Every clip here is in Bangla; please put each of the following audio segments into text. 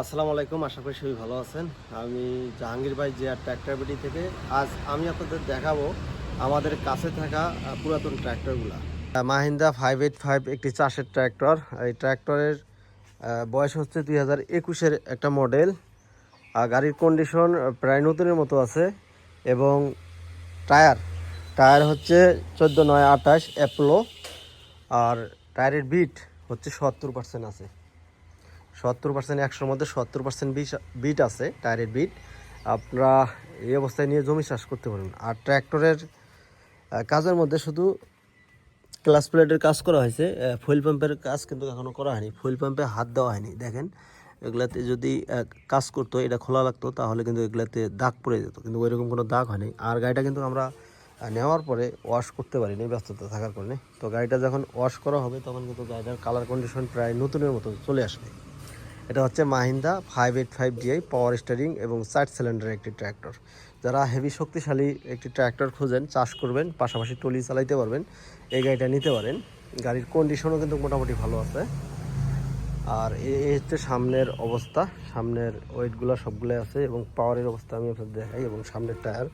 আসসালামু আলাইকুম, আশা করি সবাই ভালো আছেন। আমি জাহাঙ্গীর ভাই জিয়ার ট্র্যাক্টর বিডি থেকে। আজ আমি আপনাদের দেখাবো আমাদের কাছে থাকা পুরাতন ট্র্যাক্টরগুলো। মাহিন্দা ফাইভ এইট ফাইভ একটি চাষের ট্র্যাক্টর। এই ট্র্যাক্টরের বয়স হচ্ছে দুই হাজার একুশের একটা মডেল। আর গাড়ির কন্ডিশন প্রায় নতুনের মতো আছে। এবং টায়ার টায়ার হচ্ছে চোদ্দ নয় আঠাশ অ্যাপলো আর টায়ারের বিট হচ্ছে সত্তর পার্সেন্ট আছে। সত্তর পার্সেন্ট একশোর মধ্যে সত্তর পার্সেন্ট বিষ, বিট আছে টায়ারের বিট। আপনারা এই অবস্থায় নিয়ে জমি চাষ করতে পারেন আর ট্র্যাক্টরের কাজের মধ্যে শুধু ক্লাস প্লেটের কাজ করা হয়েছে ফুয়েল পাম্পের কাজ কিন্তু এখনও করা হয়নি। ফুয়েল পাম্পে হাত দেওয়া হয়নি, দেখেন। এগুলাতে যদি কাজ করতো, এটা খোলা লাগতো, তাহলে কিন্তু এগুলাতে দাগ পড়ে যেত। কিন্তু ওইরকম কোনো দাগ হয়নি। আর গাড়িটা কিন্তু আমরা নেওয়ার পরে ওয়াশ করতে পারিনি, ব্যস্ততা থাকার কারণে। তো গাড়িটা যখন ওয়াশ করা হবে, তখন কিন্তু গাড়িটার কালার কন্ডিশন প্রায় নতুনের মতো চলে আসবে। এটা হচ্ছে Mahindra five eight five DI power steering এবং চার সিলিন্ডারের একটি ট্র্যাক্টর যারা হেভি শক্তিশালী একটি ট্র্যাক্টর খুঁজেন, চাষ করবেন, পাশাপাশি টলি চালাইতে পারবেন, এই গাড়িটা নিতে পারেন। গাড়ির কন্ডিশনও কিন্তু মোটামুটি ভালো আছে। আর এই হচ্ছে সামনের অবস্থা। সামনের ওয়েটগুলো সবগুলো আছে এবং পাওয়ারের অবস্থা আমি আপনাদের দেখাই এবং সামনের টায়ার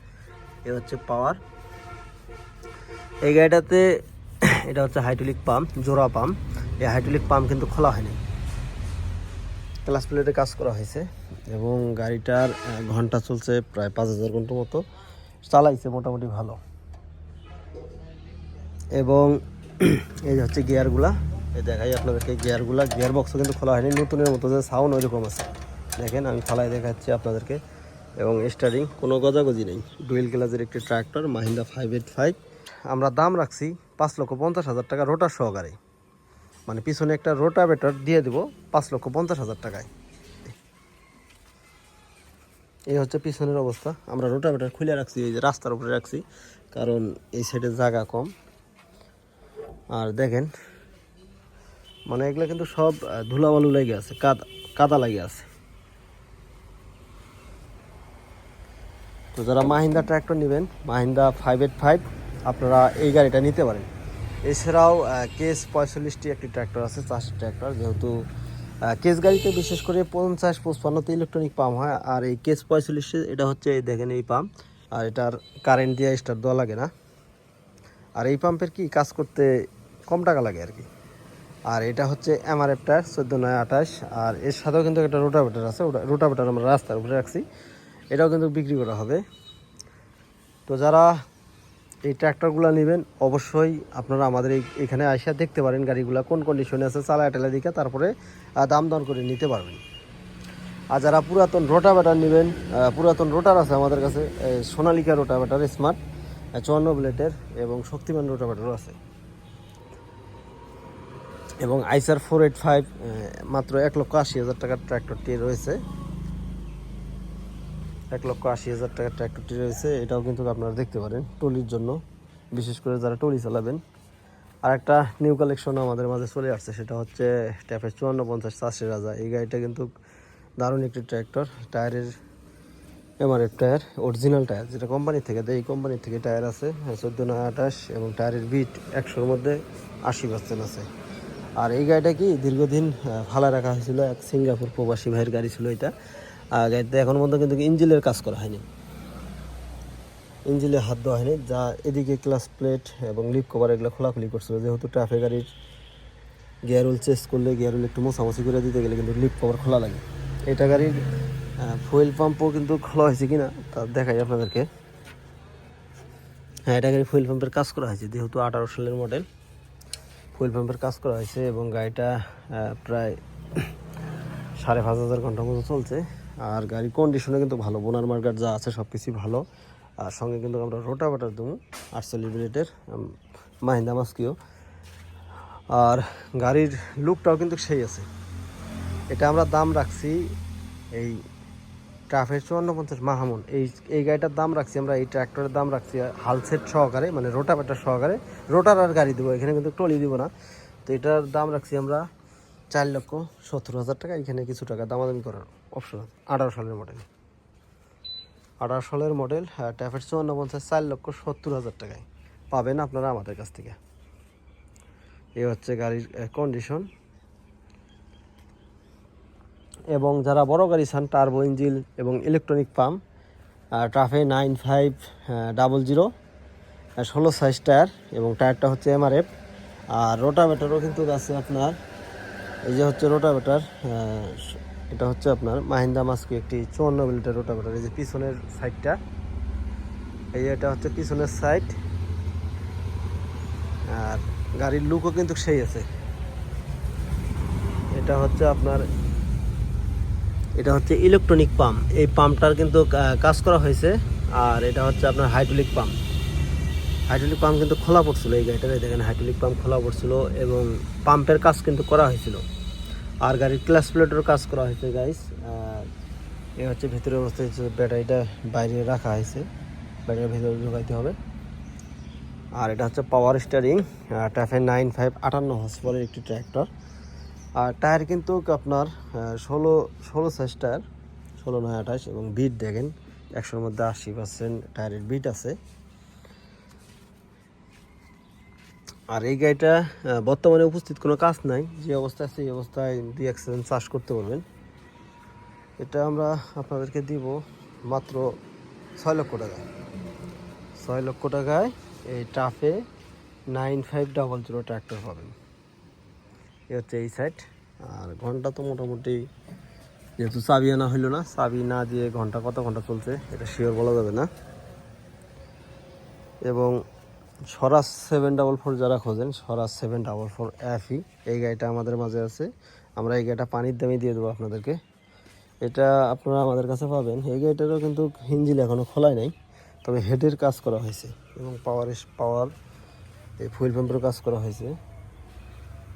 এ হচ্ছে পাওয়ার এই গাড়িটাতে, এটা হচ্ছে হাইড্রোলিক পাম্প জোড়া পাম্প এই হাইড্রোলিক পাম্প কিন্তু খোলা হয়নি। ক্লাস প্লেটে কাজ করা হয়েছে এবং গাড়িটার ঘণ্টা চলছে প্রায় পাঁচ হাজার ঘণ্টা মতো। চালাইছে মোটামুটি ভালো। এবং এই যে হচ্ছে গিয়ারগুলা, এই দেখাই আপনাদেরকে গিয়ারগুলা। গিয়ার বক্সও কিন্তু খোলা হয়নি, নতুনের মতো যে সাউন্ড ওইরকম আছে। দেখেন, আমি ফালাই দেখাচ্ছি আপনাদেরকে। এবং স্টারিং কোনো গজাগজি নেই। ডুয়েল গ্লাসের একটি tractor Mahindra five eight five আমরা দাম রাখছি পাঁচ লক্ষ পঞ্চাশ হাজার টাকা রোটার সহকারে। মানে পিছনে একটা রোটাভেটর দিয়ে দেবো পাঁচ লক্ষ পঞ্চাশ হাজার টাকায়। এই হচ্ছে পিছনের অবস্থা। আমরা রোটাভেটর খুলে রাখছি, এই যে রাস্তার উপরে রাখছি, কারণ এই সাইডে জায়গা কম। আর দেখেন মানে এগুলো কিন্তু সব ধুলাবালু লেগে আছে, কাদা কাদা লেগে আছে। তো যারা মাহিন্দা ট্র্যাক্টর নেবেন মাহিন্দা ফাইভ এইট ফাইভ আপনারা এই গাড়িটা নিতে পারেন। এছাড়াও কেস পঁয়তাল্লিশটি একটি ট্র্যাক্টর আছে চাষের ট্র্যাক্টর। যেহেতু কেস গাড়িতে বিশেষ করে পঞ্চাশ, পঁচপান্নতে ইলেকট্রনিক পাম্প হয়, আর এই কেস পঁয়তাল্লিশে এটা হচ্ছে, এই দেখেন এই পাম্প আর এটার কারেন্ট দিয়ে স্টার্ট দেওয়া লাগে না। আর এই পাম্পের কি কাজ করতে কম টাকা লাগে আর কি। আর এটা হচ্ছে এমআরএফ টায়ার চোদ্দ নয় আঠাশ, আর এর সাথেও কিন্তু একটা রোটাভেটার আছে, ওটা রোটাভেটার আমরা রাস্তার উপরে রাখছি, এটাও কিন্তু বিক্রি করা হবে। তো যারা এই ট্র্যাক্টরগুলো নেবেন, অবশ্যই আপনারা আমাদের এখানে আইসা দেখতে পারেন গাড়িগুলো, কোন কন্ডিশনে আছে, চালায় টেলা দিকে তারপরে দাম দর করে নিতে পারবেন। আর যারা পুরাতন রোটাভেটার নেবেন পুরাতন রোটার আছে আমাদের কাছে সোনালিকা রোটাভেটার স্মার্ট চুয়ান্ন ব্লেটের এবং শক্তিমান রোটাভেটারও আছে। এবং আইসার ফোর এইট ফাইভ মাত্র এক লক্ষ আশি হাজার টাকার ট্র্যাক্টরটি রয়েছে। এক লক্ষ আশি হাজার টাকার ট্র্যাক্টরটি রয়েছে। এটাও কিন্তু আপনারা দেখতে পারেন টলির জন্য, বিশেষ করে যারা টলি চালাবেন। আর একটা নিউ কালেকশন আমাদের মাঝে চলে আসছে, সেটা হচ্ছে ট্যাপের চুয়ান্ন পঞ্চাশ চাষের রাজা। এই গাড়িটা কিন্তু দারুণ একটি ট্র্যাক্টর টায়ারের এমআরএফ টায়ার অরিজিনাল টায়ার যেটা কোম্পানি থেকে দেয়, এই কোম্পানি থেকে টায়ার আছে, চোদ্দ নয় আঠাশ, এবং টায়ারের বিট একশোর মধ্যে আশি পার্সেন্ট আছে। আর এই গাড়িটা কি দীর্ঘদিন ফালা রাখা হয়েছিল এক সিঙ্গাপুর প্রবাসী ভাইয়ের গাড়ি ছিল এটা। আর এখন পর্যন্ত কিন্তু ইঞ্জিলের কাজ করা হয়নি। ইঞ্জিনে হাত দেওয়া হয়নি। যা এদিকে ক্লাস প্লেট এবং লিপ কভার এগুলো খোলাখুলি করছিল। যেহেতু ট্রাফিক গাড়ির গিয়ার উইল চেস করলে গিয়ার উইল একটু মোছামুছি করে দিতে গেলে কিন্তু লিপ কভার খোলা লাগে। এটা গাড়ির ফুয়েল পাম্পও কিন্তু খোলা হয়েছে কিনা তা দেখাই আপনাদেরকে। হ্যাঁ এটা গাড়ি ফুয়েল পাম্পের কাজ করা হয়েছে। যেহেতু আঠারো সালের মডেল ফুয়েল পাম্পের কাজ করা হয়েছে এবং গাড়িটা প্রায় সাড়ে পাঁচ হাজার ঘণ্টার মতো চলছে। আর গাড়ির কন্ডিশনে কিন্তু ভালো। বোনার মার্কার যা আছে সব কিছুই ভালো। আর সঙ্গে কিন্তু আমরা রোটাভাটার দেবো, আটচল্লিশ ব্লেটের মাহিন্দা মাস্কিও। আর গাড়ির লুকটাও কিন্তু সেই আছে। এটা আমরা দাম রাখছি এই ট্রাফের চুয়ান্ন পঞ্চাশ মাহামুন। এই এই গাড়িটার দাম রাখছি আমরা, এই ট্র্যাক্টরের দাম রাখছি হাল সেট সহকারে মানে রোটাভেটার সহকারে। রোটার আর গাড়ি দেবো, এখানে কিন্তু ট্রলি দিব না। তো এটার দাম রাখছি আমরা চার লক্ষ সত্তর হাজার টাকা, এখানে কিছু টাকা দামাদামি করার অপশন আছে। আঠারো সালের মডেল আঠারো সালের মডেল ট্যাফের চুয়ান্ন পঞ্চাশ চার লক্ষ সত্তর হাজার টাকায় পাবেন আপনারা আমাদের কাছ থেকে। এ হচ্ছে গাড়ির কন্ডিশন এবং যারা বড় গাড়ি চান টার্বো ইঞ্জিল এবং electronic pump TAFE nine five double zero ষোলো সাইজ টায়ার এবং টায়ারটা হচ্ছে এমআরএফ আর রোটাভেটারও কিন্তু আছে আপনার এই যে হচ্ছে রোটাভেটার এটা হচ্ছে আপনার মাহিন্দা মাস্কু একটি চুয়ান্ন মিলিটার রোটাভেটার, এই যে পিছনের সাইডটা। এই যে এটা হচ্ছে পিছনের সাইড। আর গাড়ির লুকও কিন্তু সেই আছে। এটা হচ্ছে আপনার, এটা হচ্ছে ইলেকট্রনিক পাম্প এই পাম্পটার কিন্তু কাজ করা হয়েছে। আর এটা হচ্ছে আপনার হাইড্রোলিক পাম্প হাইড্রোলিক পাম্প কিন্তু খোলা পড়ছিল, এই গাড়িটাতে দেখেন হাইড্রোলিক পাম্প খোলা পড়ছিল এবং পাম্পের কাজ কিন্তু করা হয়েছিল। আর গাড়ির ক্লাস প্লেটেরও কাজ করা হয়েছে গাইস এ হচ্ছে ভেতরে অবস্থা হচ্ছে ব্যাটারিটা বাইরে রাখা হয়েছে। ব্যাটারির ভেতরে ঢোকাইতে হবে। আর এটা হচ্ছে power steering TAFE nine five আটান্ন হর্স পাওয়ারের একটি ট্র্যাক্টর আর টায়ার কিন্তু আপনার ষোলো ষোলো সাইজ টায়ার ষোলো নয় আঠাশ এবং বিট দেখেন, একশোর মধ্যে আশি পার্সেন্ট টায়ারের বিট আছে। আর এই গাড়িটা বর্তমানে উপস্থিত কোনো কাজ নাই। যে অবস্থা আছে এই অবস্থায় দুই অ্যাক্সিডেন্ট চাষ করতে পারবেন। এটা আমরা আপনাদেরকে দিব মাত্র ছয় লক্ষ টাকা। ছয় লক্ষ টাকায় এই TAFE nine five double zero tractor পাবেন। এ হচ্ছে এই সাইড আর ঘণ্টা তো মোটামুটি, যেহেতু চাবি আনা হইল না, চাবি না দিয়ে ঘণ্টা, কত ঘণ্টা চলছে, এটা শিওর বলা যাবে না। এবং স্বরাজ সেভেন ডাবল ফোর যারা খোঁজেন Swaraj seven double four FE এই গাড়িটা আমাদের মাঝে আছে। আমরা এই গাড়িটা পানির দামে দিয়ে দেবো আপনাদেরকে। এটা আপনারা আমাদের কাছে পাবেন। এই গাড়িটারও কিন্তু হিঞ্জিল এখনও খোলাই নাই, তবে হেডের কাজ করা হয়েছে এবং পাওয়ার পাওয়ার এই ফুয়েল পাম্পেরও কাজ করা হয়েছে।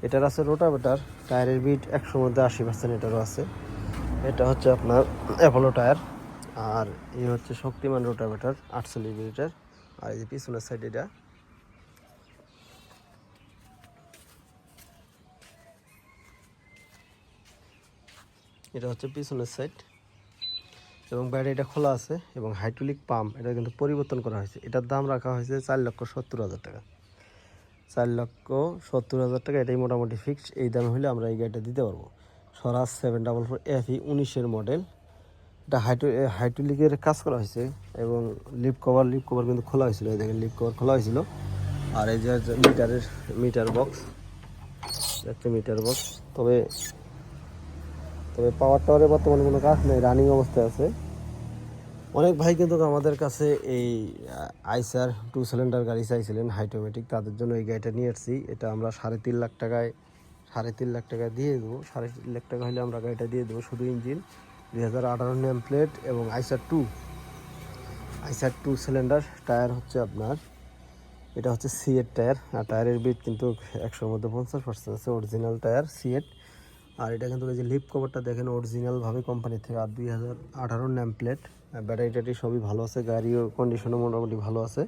এটার আছে রোটাভেটার টায়ারের বিট একশোর মধ্যে আশি পার্সেন্ট এটারও আছে। এটা হচ্ছে আপনার অ্যাপোলো টায়ার আর এই হচ্ছে শক্তিমান রোটাভেটার আটচল্লিশ লিটার আর এই যে পিছনের সাইড এটা এটা হচ্ছে পিছনের সাইড এবং ব্যাটারিটা খোলা আছে এবং হাইড্রোলিক পাম্প এটা কিন্তু পরিবর্তন করা হয়েছে। এটার দাম রাখা হয়েছে চার লক্ষ সত্তর হাজার টাকা। চার লক্ষ সত্তর হাজার টাকা, এটাই মোটামুটি ফিক্সড এই দামে হলে আমরা এই গাড়িটা দিতে পারব। Swaraj seven double four FE উনিশের মডেল এটা হাইড্রো হাইড্রোলিকের কাজ করা হয়েছে এবং লিপ কভার লিপ কভার কিন্তু খোলা হয়েছিল। এই দেখেন লিপ কভার খোলা হয়েছিল। আর এই যে মিটারের মিটার বক্স একটা মিটার বক্স তবে তবে পাওয়ার টাওয়ারে বর্তমানে কোনো কাজ নেই রানিং অবস্থায় আছে। অনেক ভাই কিন্তু আমাদের কাছে এই আইসার টু সিলিন্ডার গাড়ি চাইছিলেন হাইটোমেটিক তাদের জন্য এই গাড়িটা নিয়ে এসেছি এটা আমরা সাড়ে তিন লাখ টাকায়, সাড়ে তিন লাখ টাকা দিয়ে দেবো। সাড়ে তিন লাখ টাকা হলে আমরা গাড়িটা দিয়ে দেবো শুধু ইঞ্জিন দুই হাজার আঠারো নেম প্লেট এবং আইসার টু আইসার টু সিলিন্ডার টায়ার হচ্ছে আপনার, এটা হচ্ছে সিএট টায়ার আর টায়ারের বিট কিন্তু একশোর মধ্যে পঞ্চাশ পার্সেন্ট আছে অরিজিনাল টায়ার সিএট আর এটা কিন্তু এই যে লিপ কভারটা দেখেন অরিজিনালভাবে কোম্পানি থেকে। আর দুই হাজার আঠারো ন্যাম প্লেট ব্যাটারি সবই ভালো আছে, গাড়িও কন্ডিশনও মোটামুটি ভালো আছে।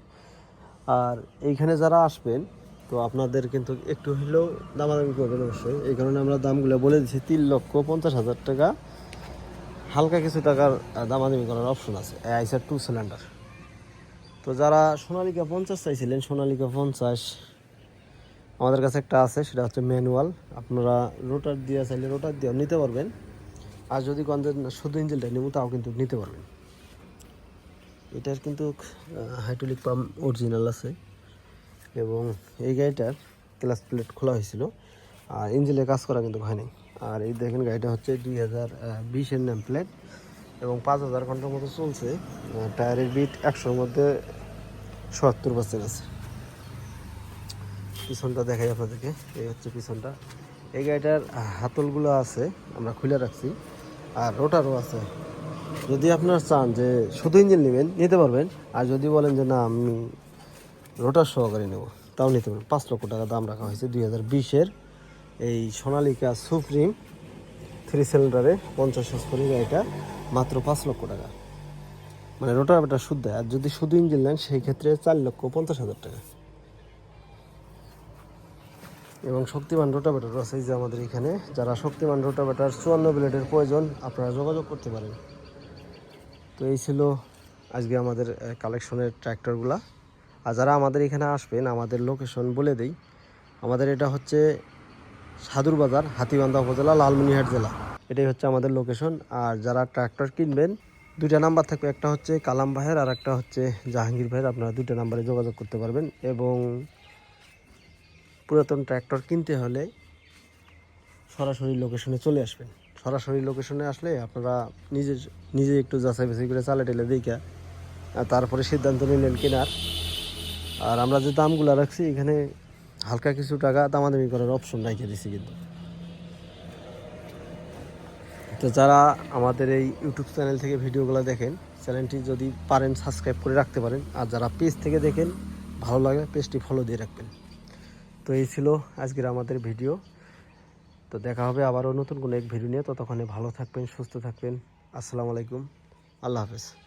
আর এইখানে যারা আসবেন, তো আপনাদের কিন্তু একটু হলেও দামাদামি করবেন অবশ্যই। এই কারণে আমরা দামগুলো বলে দিচ্ছি, তিন লক্ষ পঞ্চাশ হাজার টাকা। হালকা কিছু টাকার দামাদামি করার অপশন আছে। আইসার টু সিলিন্ডার তো যারা সোনালিকা পঞ্চাশ চাইছিলেন, সোনালিকা পঞ্চাশ আমাদের কাছে একটা আছে, সেটা হচ্ছে ম্যানুয়াল। আপনারা রোটার দিয়ে চাইলে রোটার দিয়েও নিতে পারবেন। আর যদি গন্ধের শুধু ইঞ্জিনটা নেব, তাও কিন্তু নিতে পারবেন। এটার কিন্তু হাইড্রোলিক পাম্প অরিজিনাল আছে। এবং এই গাড়িটার ক্লাস প্লেট খোলা হয়েছিল। আর ইঞ্জিনের কাজ করা কিন্তু হয়নি আর এই দেখেন গাড়িটা হচ্ছে দুই হাজার বিশের নাম প্লেট এবং পাঁচ হাজার ঘণ্টার মতো চলছে। টায়ারের বিট একশোর মধ্যে সত্তর পার্সেন্ট আছে। পিছনটা দেখাই আপনাদেরকে। এই হচ্ছে পিছনটা। এই গাড়িটার হাতলগুলো আছে, আমরা খুলে রাখছি। আর রোটারও আছে। যদি আপনার চান যে শুধু ইঞ্জিন নেবেন, নিতে পারবেন। আর যদি বলেন যে না, আমি রোটার সহকারে নেব, তাও নিতে পারবেন। পাঁচ লক্ষ টাকা দাম রাখা হয়েছে দুই হাজার বিশের। এই সোনালিকা সুপ্রিম থ্রি সিলিন্ডারে পঞ্চাশ হসপরি গাড়িটা, মাত্র পাঁচ লক্ষ টাকা। মানে রোটার বেটা শুদ্ধ আর যদি শুধু ইঞ্জিন নেন, সেই ক্ষেত্রে চার লক্ষ পঞ্চাশ হাজার টাকা। এবং শক্তিমান রোটাভেটার আছে যে আমাদের এখানে। যারা শক্তিমান রোটাভেটার, চুয়ান্ন ব্লেডের প্রয়োজন, আপনারা যোগাযোগ করতে পারেন। তো এই ছিল আজকে আমাদের কালেকশনের ট্র্যাক্টরগুলা আর যারা আমাদের এখানে আসবেন, আমাদের লোকেশন বলে দেই। আমাদের এটা হচ্ছে সাদুর বাজার, হাতিবান্ধা উপজেলা, লালমনিরহাট জেলা। এটাই হচ্ছে আমাদের লোকেশন আর যারা ট্র্যাক্টর কিনবেন, দুইটা নাম্বার থাকবে। একটা হচ্ছে কালাম ভাইয়ের, আর একটা হচ্ছে জাহাঙ্গীর ভাইয়ের। আপনারা দুইটা নাম্বারে যোগাযোগ করতে পারবেন। এবং পুরাতন ট্র্যাক্টর কিনতে হলে সরাসরি লোকেশনে চলে আসবেন। সরাসরি লোকেশনে আসলে আপনারা নিজে নিজে একটু যাচাই বাছাই করে চালে টেলে আর তারপরে সিদ্ধান্ত নিলেন কেনার। আর আমরা যে দামগুলো রাখছি, এখানে হালকা কিছু টাকা দামাদামি করার অপশন রেখে দিছি কিন্তু। তো যারা আমাদের এই ইউটিউব চ্যানেল থেকে ভিডিওগুলো দেখেন, চ্যানেলটি যদি পারেন সাবস্ক্রাইব করে রাখতে পারেন। আর যারা পেজ থেকে দেখেন, ভালো লাগে, পেজটি ফলো দিয়ে রাখবেন। তো এই ছিল আজকের আমাদের ভিডিও। তো দেখা হবে আবারও নতুন কোনো এক ভিডিও নিয়ে। ততক্ষণে ভালো থাকবেন, সুস্থ থাকবেন। আসসালামু আলাইকুম। আল্লাহ হাফেজ।